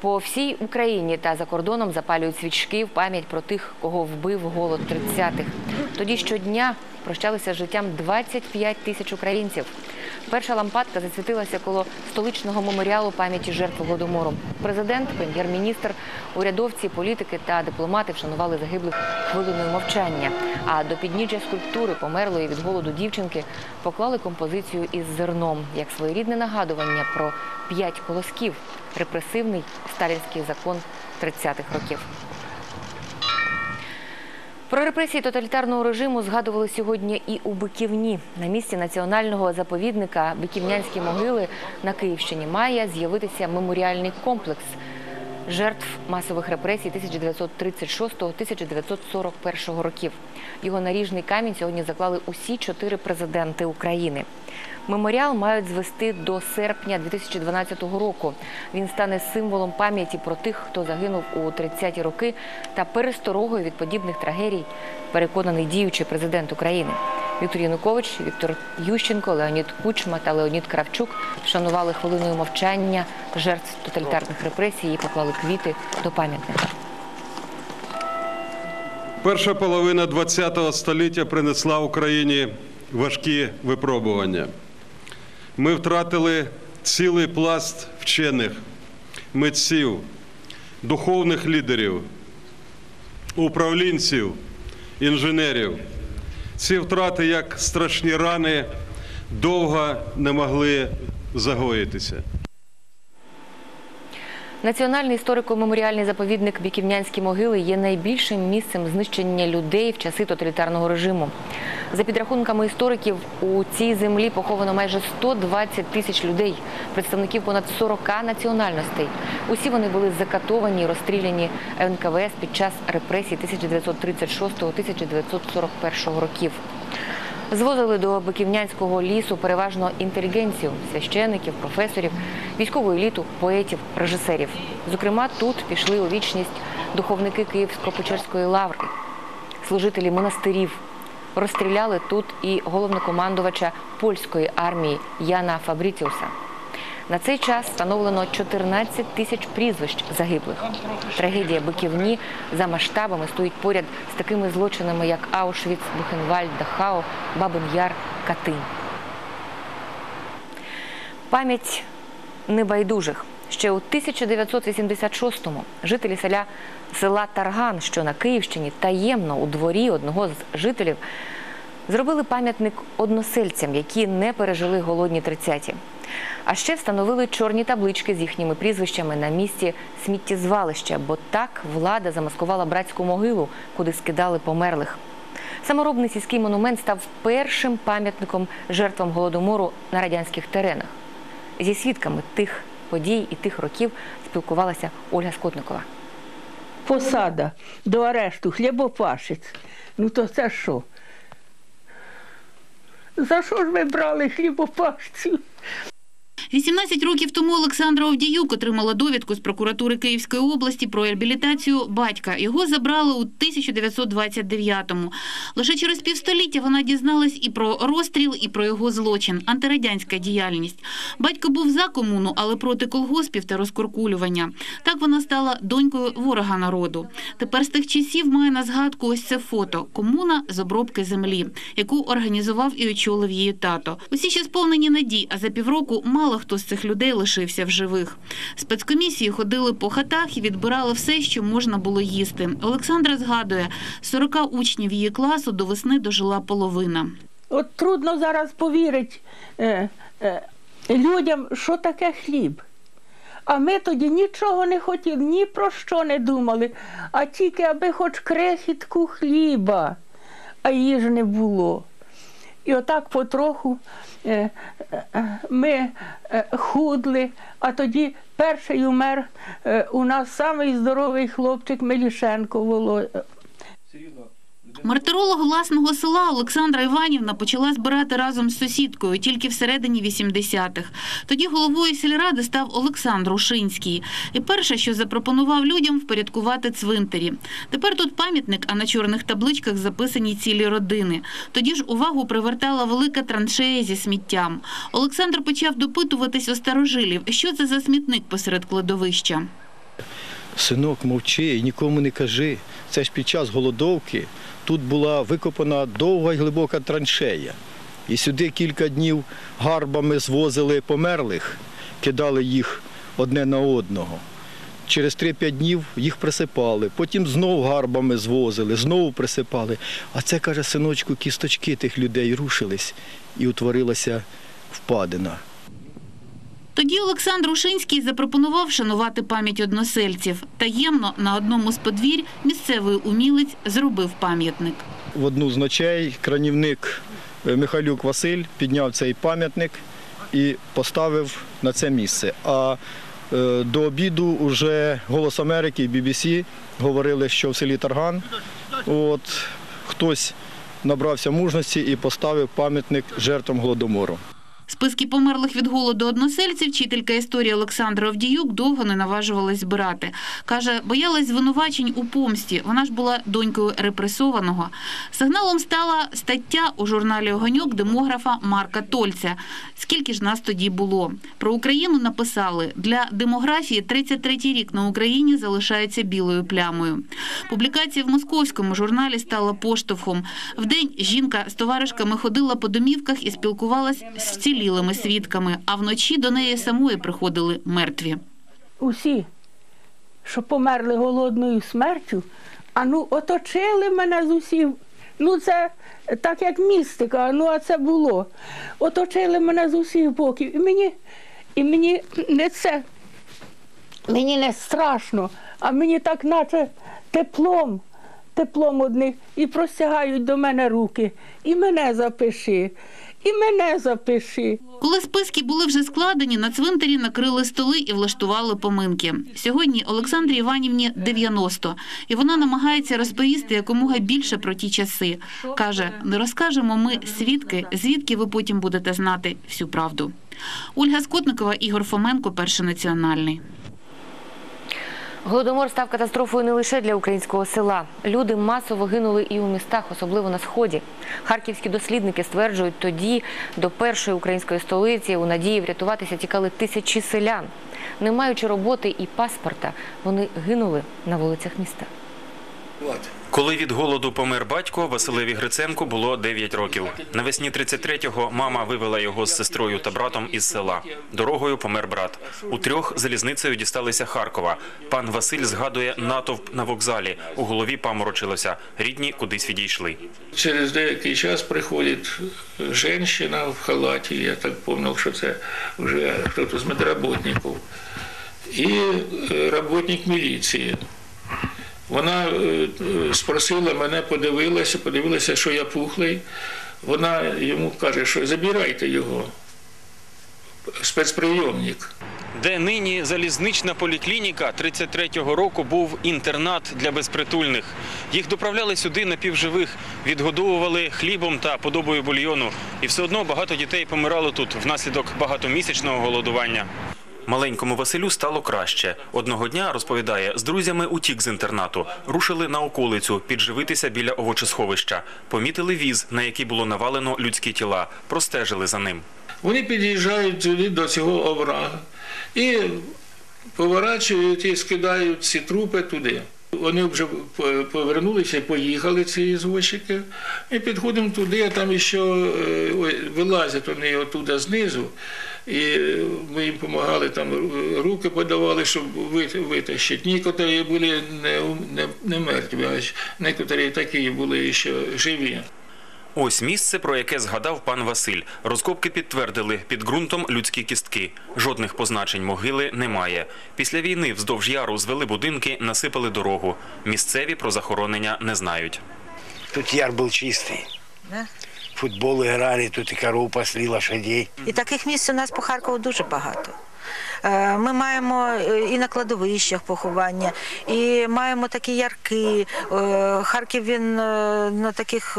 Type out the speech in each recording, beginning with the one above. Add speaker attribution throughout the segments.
Speaker 1: По всій Україні та за кордоном запалюють свічки в пам'ять про тих, кого вбив голод 30-х. Тоді щодня прощалися з життям 25 тисяч українців. Перша лампадка засвітилася коло столичного меморіалу пам'яті жертв голодомору. Президент, прем'єр-міністр, урядовці, політики та дипломати вшанували загиблих хвилиною мовчання. А до підніжжя скульптури померлої від голоду дівчинки поклали композицію із зерном як своєрідне нагадування про п'ять колосків репресивний сталінський закон 30-х років. Про репресії тоталітарного режиму згадували сьогодні і у Биківні. На місці національного заповідника Биківнянські могили на Київщині має з'явитися меморіальний комплекс жертв масових репресій 1936-1941 років. Його наріжний камінь сьогодні заклали усі чотири президенти України. Меморіал мають звести до серпня 2012 року. Він стане символом пам'яті про тих, хто загинув у 30-ті роки, та пересторогою від подібних трагедій, переконаний діючий президент України. Віктор Янукович, Віктор Ющенко, Леонід Кучма та Леонід Кравчук вшанували хвилиною мовчання жертв тоталітарних репресій і поклали квіти до пам'ятника.
Speaker 2: Перша половина ХХ століття принесла Україні важкі випробування. Ми втратили цілий пласт вчених, митців, духовних лідерів, управлінців, інженерів. Ці втрати, як страшні рани, довго не могли загоїтися.
Speaker 1: Національний історико-меморіальний заповідник Біківнянські могили є найбільшим місцем знищення людей в часи тоталітарного режиму. За підрахунками істориків, у цій землі поховано майже 120 тисяч людей, представників понад 40 національностей. Усі вони були закатовані і розстріляні НКВС під час репресій 1936-1941 років. Звозили до Биківнянського лісу переважно інтелігенцію, священиків, професорів, військову еліту, поетів, режисерів. Зокрема, тут пішли у вічність духовники Київсько-Печерської лаври, служителі монастирів. Розстріляли тут і головнокомандувача польської армії Яна Фабрітіуса. На цей час встановлено 14 тисяч прізвищ загиблих. Трагедія Биківні за масштабами стоїть поряд з такими злочинами, як Аушвіц, Бухенвальд, Дахау, Бабин Яр, Катинь. Пам'ять небайдужих. Ще у 1986-му жителі селя села Тарган, що на Київщині, таємно у дворі одного з жителів зробили пам'ятник односельцям, які не пережили голодні 30-ті. А ще встановили чорні таблички з їхніми прізвищами на місці сміттєзвалища, бо так влада замаскувала братську могилу, куди скидали померлих. Саморобний сільський монумент став першим пам'ятником жертвам голодомору на радянських теренах. Зі свідками тих подій і тих років спілкувалася Ольга Скотникова.
Speaker 3: Посада до арешту, хлібопашець. Ну то це що? За що ж ви брали хлібопашців?
Speaker 4: 18 років тому Олександра Овдіюк отримала довідку з прокуратури Київської області про реабілітацію батька. Його забрали у 1929-му. Лише через півстоліття вона дізналась і про розстріл, і про його злочин, антирадянська діяльність. Батько був за комуну, але проти колгоспів та розкуркулювання. Так вона стала донькою ворога народу. Тепер з тих часів має на згадку ось це фото комуна з обробки землі, яку організував і очолив її тато. Усі ще сповнені надій, а за півроку мало хто з цих людей лишився в живих. Спецкомісії ходили по хатах і відбирали все, що можна було їсти. Олександра згадує, 40 учнів її класу до весни дожила половина.
Speaker 3: От трудно зараз повірити е, е, людям, що таке хліб. А ми тоді нічого не хотіли, ні про що не думали, а тільки аби хоч крехітку хліба, а її ж не було. І отак потроху е, ми е, худли, а тоді перший умер е, у нас самий здоровий хлопчик Мелішенко Володя.
Speaker 4: Мартиролог власного села Олександра Іванівна почала збирати разом з сусідкою тільки всередині 80-х. Тоді головою сільради став Олександр Ушинський. І перше, що запропонував людям, впорядкувати цвинтарі. Тепер тут пам'ятник, а на чорних табличках записані цілі родини. Тоді ж увагу привертала велика траншея зі сміттям. Олександр почав допитуватись у старожилів, що це за смітник посеред кладовища.
Speaker 5: Синок, мовчи і нікому не кажи. Це ж під час голодовки тут була викопана довга й глибока траншея. І сюди кілька днів гарбами звозили померлих, кидали їх одне на одного. Через 3-5 днів їх присипали, потім знов гарбами звозили, знову присипали. А це, каже, синочку, кісточки тих людей рушились і утворилася впадина.
Speaker 4: Тоді Олександр Ушинський запропонував шанувати пам'ять односельців. Таємно на одному з подвір'я місцевий умілець зробив пам'ятник.
Speaker 5: В одну з ночей кранівник е, Михайлюк Василь підняв цей пам'ятник і поставив на це місце. А е, до обіду уже Голос Америки і BBC говорили, що в селі Тарган от, хтось набрався мужності і поставив пам'ятник жертвам голодомору.
Speaker 4: Списки померлих від голоду односельців вчителька історії Олександра Овдіюк довго не наважувалась збирати. Каже, боялась звинувачень у помсті. Вона ж була донькою репресованого. Сигналом стала стаття у журналі «Огоньок» демографа Марка Тольця. Скільки ж нас тоді було? Про Україну написали, для демографії 33-й рік на Україні залишається білою плямою. Публікація в московському журналі стала поштовхом. Вдень жінка з товаришками ходила по домівках і спілкувалась з вцілілими свідками, а вночі до неї самої приходили мертві.
Speaker 3: Усі, що померли голодною смертю, а ну оточили мене з усіх. Ну, це так як містика, ну а це було. Оточили мене з усіх боків. І мені, і мені не це, мені не страшно, а мені так, наче теплом, теплом одних, і простягають до мене руки. І мене запиши, і мене запиши.
Speaker 4: Коли списки були вже складені, на цвинтарі накрили столи і влаштували поминки. Сьогодні Олександрі Іванівні 90, і вона намагається розповісти якомога більше про ті часи. Каже, не розкажемо ми свідки, звідки ви потім будете знати всю правду. Ольга Скотникова, Ігор Фоменко, Перший національний.
Speaker 1: Голодомор став катастрофою не лише для українського села. Люди масово гинули і у містах, особливо на сході. Харківські дослідники стверджують, тоді до першої української столиці у надії врятуватися тікали тисячі селян. Не маючи роботи і паспорта, вони гинули на вулицях міста.
Speaker 6: Коли від голоду помер батько, Василеві Гриценку було 9 років. Навесні 33-го мама вивела його з сестрою та братом із села. Дорогою помер брат. У трьох залізницею дісталися Харкова. Пан Василь згадує натовп на вокзалі. У голові паморочилося. Рідні кудись відійшли.
Speaker 7: Через деякий час приходить жінка в халаті, я так зрозумів, що це вже хтось з медработників, і е, работник міліції. Вона е, е, спросила мене, подивилася, подивилася, що я пухлий. Вона йому каже, що забирайте його, спецприйомник.
Speaker 6: Де нині залізнична поліклініка 33-го року був інтернат для безпритульних. Їх доправляли сюди напівживих, відгодовували хлібом та подобою бульйону. І все одно багато дітей помирало тут внаслідок багатомісячного голодування. Маленькому Василю стало краще. Одного дня, розповідає, з друзями утік з інтернату. Рушили на околицю підживитися біля овочесховища. Помітили віз, на який було навалено людські тіла. Простежили за ним.
Speaker 7: Вони під'їжджають туди до цього оврага і поворачують і скидають ці трупи туди. Вони вже повернулися поїхали, ці ізвозчики. Ми підходимо туди, а там ще е, вилазять вони оттуда знизу. І е, ми їм допомагали, там е, руки подавали, щоб витащити. Некоторі були не, не, не мертві, а некоторі такі були ще живі.
Speaker 6: Ось місце, про яке згадав пан Василь. Розкопки підтвердили, під ґрунтом людські кістки. Жодних позначень могили немає. Після війни вздовж яру звели будинки, насипали дорогу. Місцеві про захоронення не знають.
Speaker 8: Тут яр был чистый. Футбол играли, тут и коров пасли, лошадей.
Speaker 9: І таких місць у нас по Харкову дуже багато. Е, Ми маємо е, і на кладовищах поховання, і маємо такі ярки. Е, Харків він на таких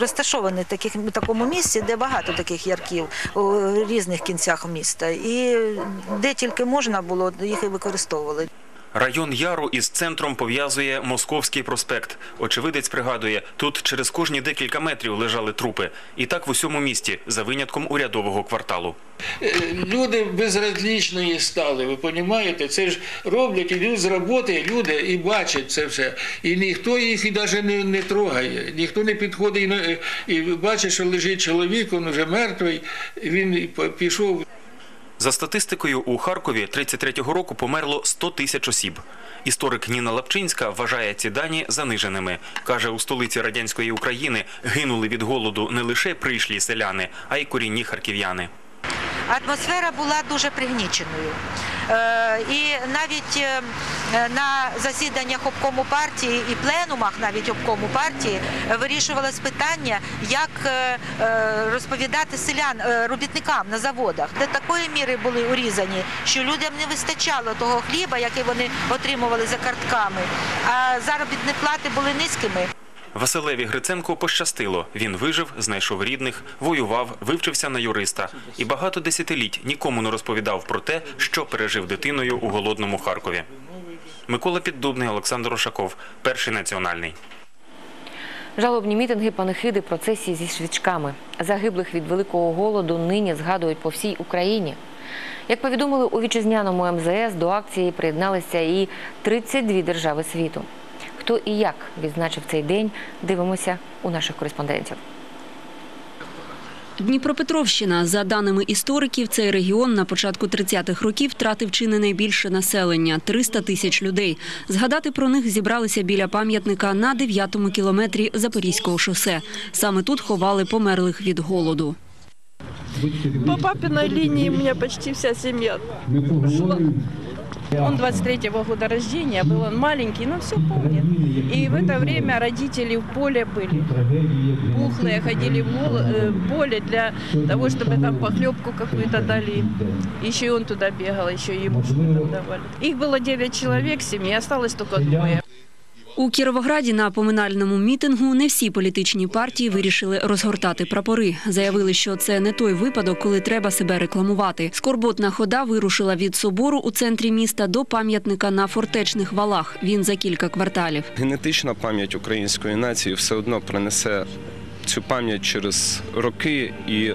Speaker 9: розташований таких, такому місці, де багато таких ярків у різних кінцях міста. І де тільки можна було, їх і використовували.
Speaker 6: Район Яру із центром пов'язує Московський проспект. Очевидець пригадує, тут через кожні декілька метрів лежали трупи. І так в усьому місті, за винятком урядового кварталу.
Speaker 7: Е, Люди безразлічної стали, ви розумієте? Це ж роблять, ідуть з роботи, люди і бачать це все. І ніхто їх і навіть не, не трогає, ніхто не підходить і, і бачить, що лежить чоловік, він вже мертвий, він пішов
Speaker 6: За статистикою, у Харкові 33-го року померло 100 тисяч осіб. Історик Ніна Лапчинська вважає ці дані заниженими. Каже, у столиці радянської України гинули від голоду не лише прийшлі селяни, а й корінні харків'яни.
Speaker 9: Атмосфера була дуже пригніченою. Е, І навіть е, на засіданнях обкому партії і пленумах навіть обкому партії вирішувалось питання, як е, розповідати селян робітникам на заводах, де такої міри були урізані, що людям не вистачало того хліба, який вони отримували за картками, а заробітні плати були низькими.
Speaker 6: Василеві Гриценко пощастило. Він вижив, знайшов рідних, воював, вивчився на юриста і багато десятиліть нікому не розповідав про те, що пережив дитиною у голодному Харкові. Микола Піддубний, Олександр Ошаков, перший національний.
Speaker 1: Жалобні мітинги, панихиди, процесії зі свічками. Загиблих від великого голоду нині згадують по всій Україні. Як повідомили у вітчизняному МЗС, до акції приєдналися і 32 держави світу. Хто і як відзначив цей день, дивимося у наших кореспондентів.
Speaker 10: Дніпропетровщина, за даними істориків, цей регіон на початку 30-х років втратив чи не найбільше населення 300 тисяч людей. Згадати про них зібралися біля пам'ятника на 9-му кілометрі Запорізького шосе. Саме тут ховали померлих від голоду.
Speaker 11: По папиной линии у меня почти вся семья ушла. Он 23-го года рождения, был он маленький, но все помнит. И в это время родители в поле были. Пухлые, ходили в мол- э, поле для того, чтобы там похлебку какую-то дали. Еще и он туда бегал, еще и ему что-то давали. Их было 9 человек в семье, осталось только двое.
Speaker 10: У Кіровограді на поминальному мітингу не всі політичні партії вирішили розгортати прапори. Заявили, що це не той випадок, коли треба себе рекламувати. Скорботна хода вирушила від собору у центрі міста до пам'ятника на фортечних валах. Він за кілька кварталів.
Speaker 12: Генетична пам'ять української нації все одно принесе цю пам'ять через роки і.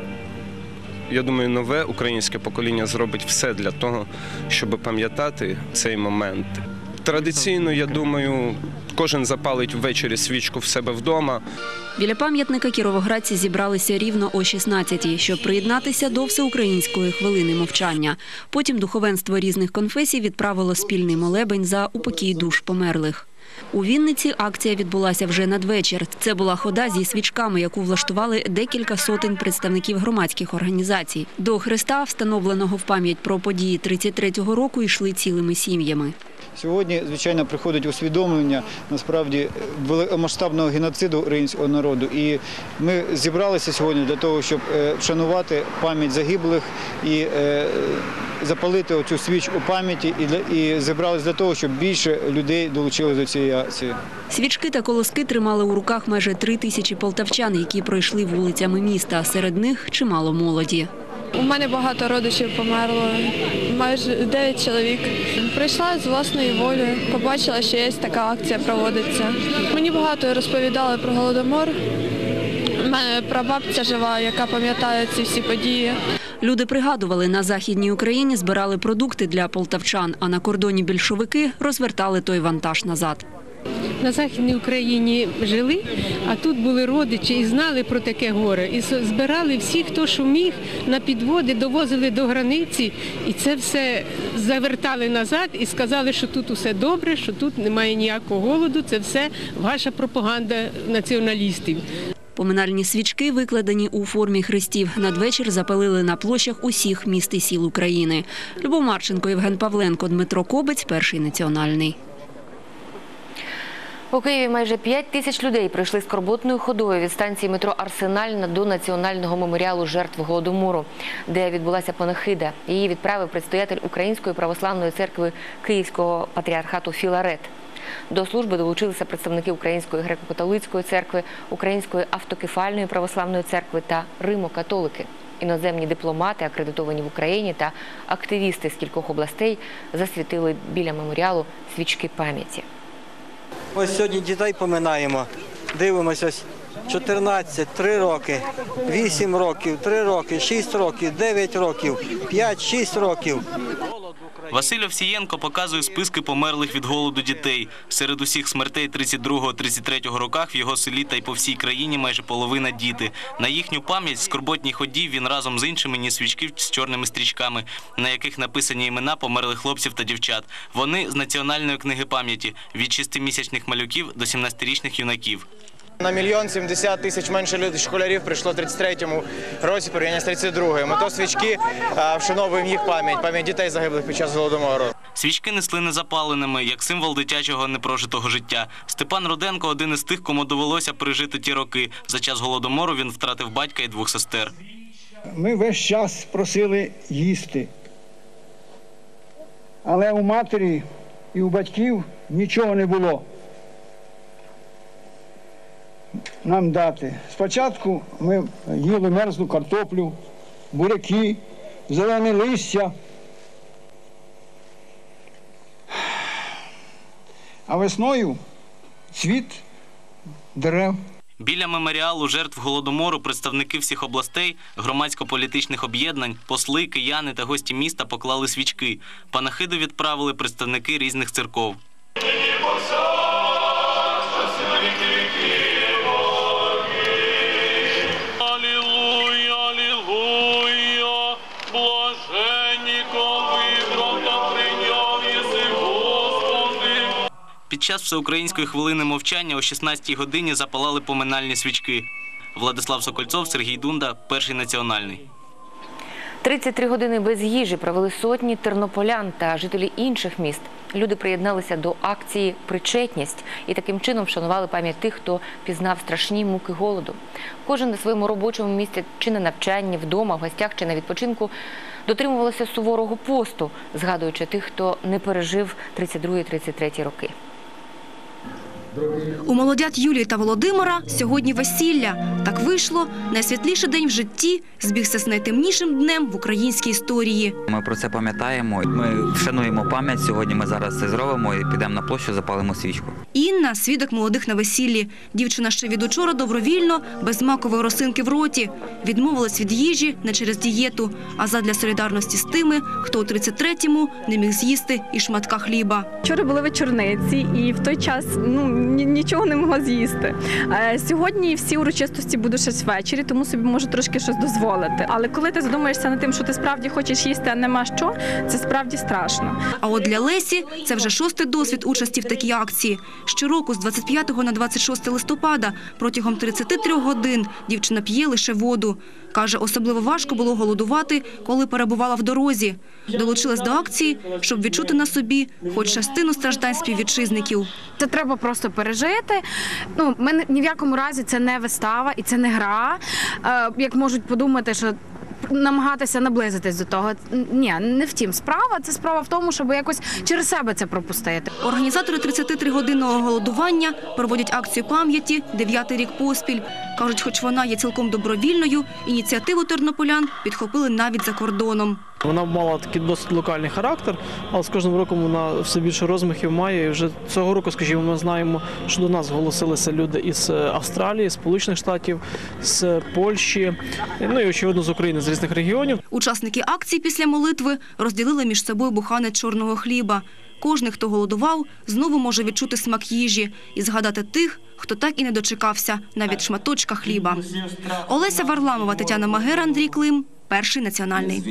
Speaker 12: Я думаю, нове українське покоління зробить все для того, щоб пам'ятати цей момент. Традиційно, я думаю, кожен запалить ввечері свічку в себе вдома.
Speaker 10: Біля пам'ятника кіровоградці зібралися рівно о 16-й, щоб приєднатися до всеукраїнської хвилини мовчання. Потім духовенство різних конфесій відправило спільний молебень за упокій душ померлих. У Вінниці акція відбулася вже надвечір. Це була хода зі свічками, яку влаштували декілька сотень представників громадських організацій. До хреста, встановленого в пам'ять про події 33-го року, йшли цілими сім'ями.
Speaker 13: Сьогодні, звичайно, приходить усвідомлення насправді великомасштабного геноциду українського народу. І ми зібралися сьогодні для того, щоб е, вшанувати пам'ять загиблих і е, запалити оцю свіч у пам'яті, і, і зібралися для того, щоб більше людей долучилися до цієї акції.
Speaker 10: Свічки та колоски тримали у руках майже три тисячі полтавчан, які пройшли вулицями міста. Серед них чимало молоді.
Speaker 11: У мене багато родичів померло, майже 9 чоловік. Прийшла з власної волі, побачила, що є така акція проводиться. Мені багато розповідали про голодомор. У мене прабабця жива, яка пам'ятає ці всі події.
Speaker 10: Люди пригадували, на Західній Україні збирали продукти для полтавчан, а на кордоні більшовики розвертали той вантаж назад.
Speaker 11: На Західній Україні жили, а тут були родичі і знали про таке горе. І збирали всі, хто що міг, на підводи, довозили до границі, і це все завертали назад і сказали, що тут усе добре, що тут немає ніякого голоду. Це все ваша пропаганда націоналістів.
Speaker 10: Поминальні свічки, викладені у формі хрестів, надвечір запалили на площах усіх міст і сіл України. Любов Марченко, Євген Павленко, Дмитро Кобець, перший національний.
Speaker 1: У Києві майже 5 тисяч людей прийшли скорботною ходою від станції метро Арсенальна до національного меморіалу жертв голодомору, де відбулася панахида. Її відправив предстоятель Української православної церкви Київського патріархату Філарет. До служби долучилися представники Української греко-католицької церкви, Української автокефальної православної церкви та Римо-католики. Іноземні дипломати, акредитовані в Україні та активісти з кількох областей засвітили біля меморіалу свічки пам'яті.
Speaker 14: Ось сьогодні дітей поминаємо. Дивимося ось 14, 3 роки, 8 років, 3 роки, 6 років, 9 років, 5, 6 років.
Speaker 15: Василь Овсієнко показує списки померлих від голоду дітей. Серед усіх смертей 32-33 роках в його селі та й по всій країні майже половина діти. На їхню пам'ять скорботній ході він разом з іншими ніс свічки з чорними стрічками, на яких написані імена померлих хлопців та дівчат. Вони з національної книги пам'яті від 6-місячних малюків до 17-річних юнаків.
Speaker 16: На мільйон сімдесят тисяч менше людей школярів прийшло в 33-му році порівняння з 32-ю. Ми то свічки вшановуємо їх пам'ять, пам'ять дітей загиблих під час голодомору.
Speaker 15: Свічки несли незапаленими, як символ дитячого непрожитого життя. Степан Руденко один із тих, кому довелося пережити ті роки. За час голодомору він втратив батька і двох сестер.
Speaker 17: Ми весь час просили їсти. Але у матері і у батьків нічого не було. Нам дати. Спочатку ми їли мерзлу картоплю, буряки, зелене листя. А весною цвіт дерев.
Speaker 15: Біля меморіалу жертв голодомору представники всіх областей, громадсько-політичних об'єднань, посли, кияни та гості міста поклали свічки. Панахиду відправили представники різних церков. Під час всеукраїнської хвилини мовчання о 16-й годині запалали поминальні свічки. Владислав Сокольцов, Сергій Дунда, перший національний.
Speaker 1: 33 години без їжі провели сотні тернополян та жителі інших міст. Люди приєдналися до акції Причетність і таким чином вшанували пам'ять тих, хто пізнав страшні муки голоду. Кожен на своєму робочому місці чи на навчанні, вдома, в гостях чи на відпочинку дотримувалося суворого посту, згадуючи тих, хто не пережив 32-33 роки.
Speaker 18: У молодят Юлії та Володимира сьогодні весілля. Так вийшло. Найсвітліший день в житті збігся з найтемнішим днем в українській історії.
Speaker 19: Ми про це пам'ятаємо. Ми вшануємо пам'ять. Сьогодні ми зараз це зробимо і підемо на площу, запалимо свічку.
Speaker 18: Інна – свідок молодих на весіллі. Дівчина ще від учора добровільно, без макової росинки в роті. Відмовилась від їжі не через дієту, а задля солідарності з тими, хто у 33-му не міг з'їсти і шматка хліба.
Speaker 20: Вчора були вечорниці, і в той час ну нічого не могла з'їсти. Е, Сьогодні всі урочистості будуть щось ввечері, тому собі можу трошки щось дозволити. Але коли ти задумаєшся над тим, що ти справді хочеш їсти, а нема що, це справді страшно.
Speaker 18: А от для Лесі це вже шостий досвід участі в такій акції. Щороку з 25 на 26 листопада протягом 33 годин дівчина п'є лише воду. Каже, особливо важко було голодувати, коли перебувала в дорозі. Долучилась до акції, щоб відчути на собі хоч частину страждань співвітчизників.
Speaker 21: Це треба просто пережити. Ну, ми ні в якому разі це не вистава і це не гра. Е, як можуть подумати, що намагатися наблизитись до того. Ні, не в тім справа. Це справа в тому, щоб якось через себе це пропустити.
Speaker 18: Організатори 33-годинного голодування проводять акцію пам'яті дев'ятий рік поспіль. Кажуть, хоч вона є цілком добровільною, ініціативу тернополян підхопили навіть за кордоном.
Speaker 22: Вона мала такий досить локальний характер, але з кожним роком вона все більше розмахів має. І вже цього року, скажімо, ми знаємо, що до нас зголосилися люди із е, Австралії, Сполучених Штатів, з Польщі, ну і очевидно з України, з різних регіонів.
Speaker 18: Учасники акції після молитви розділили між собою буханець чорного хліба. Кожний, хто голодував, знову може відчути смак їжі і згадати тих, хто так і не дочекався навіть шматочка хліба. Олеся Варламова, Тетяна Магер, Андрій Клим. Перший національний.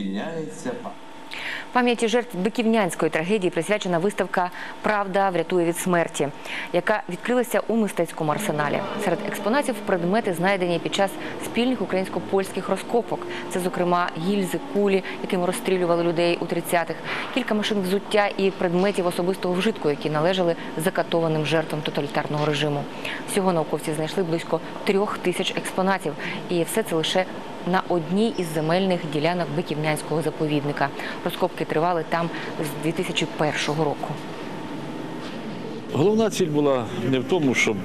Speaker 1: Пам'яті жертв Биківнянської трагедії присвячена виставка Правда врятує від смерті, яка відкрилася у мистецькому арсеналі. Серед експонатів предмети знайдені під час спільних українсько-польських розкопок. Це, зокрема, гільзи, кулі, якими розстрілювали людей у 30-х, кілька машин взуття і предметів особистого вжитку, які належали закатованим жертвам тоталітарного режиму. Всього науковці знайшли близько трьох тисяч експонатів, і все це лише на одній із земельних ділянок Биківнянського заповідника. Розкопки тривали там з 2001 року.
Speaker 23: Головна ціль була не в тому, щоб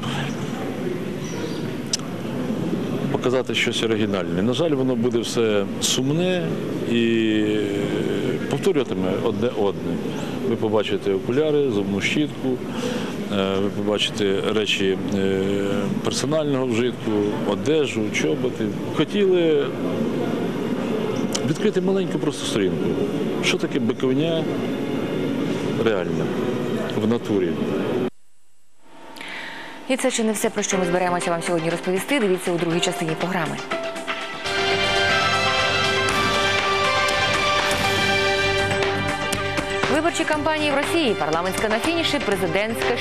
Speaker 24: показати щось оригінальне. На жаль, воно буде все сумне і повторюватиме одне одне. Ви побачите окуляри, зубну щітку, ви побачите речі е, персонального вжитку, одежу, чоботи. Хотіли відкрити маленьку просто сторінку. Що таке биковня реально в натурі?
Speaker 1: І це ще не все, про що ми збираємося вам сьогодні розповісти. Дивіться у другій частині програми. Виборчі кампанії в Росії, парламентська на фініші, президентська